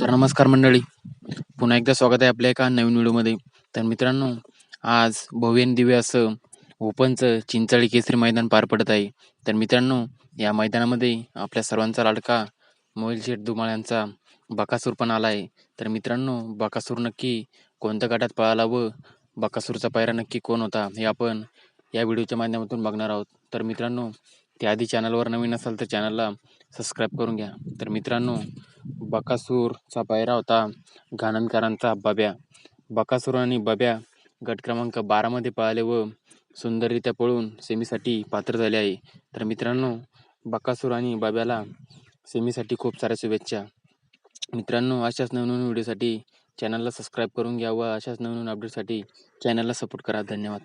तर नमस्कार मंडळी. पुन्हा एकदा स्वागत आहे आपल्या एका नवीन व्हिडिओमध्ये. तर मित्रांनो आज भव्यन दिव्य असं ओपनचं चिंचाळी केसरी मैदान पार पडत आहे. तर मित्रांनो या मैदानामध्ये आपल्या सर्वांचा लाडका मोहिल शेठ धुमाळ यांचा बकासूर पण आला आहे. तर मित्रांनो बकासूर नक्की कोणत्या गटात पळाला व बकासूरचा पायरा नक्की कोण होता हे आपण या व्हिडिओच्या माध्यमातून बघणार आहोत. तर मित्रांनो त्याआधी चॅनलवर नवीन असाल तर चॅनलला सबस्क्राईब करून घ्या. तर मित्रांनो बकासूरचा पायरा होता घाणंदकरांचा बब्या. बकासूर आणि बब्या गट क्रमांक बारामध्ये पळाले व सुंदररित्या पळून सेमीसाठी पात्र झाले आहे. तर मित्रांनो बकासूर आणि बब्याला सेमीसाठी खूप साऱ्या शुभेच्छा. मित्रांनो अशाच नवनवीन व्हिडिओसाठी चॅनलला सबस्क्राईब करून घ्या व अशाच नवनवीन अपडेटसाठी चॅनलला सपोर्ट करा. धन्यवाद.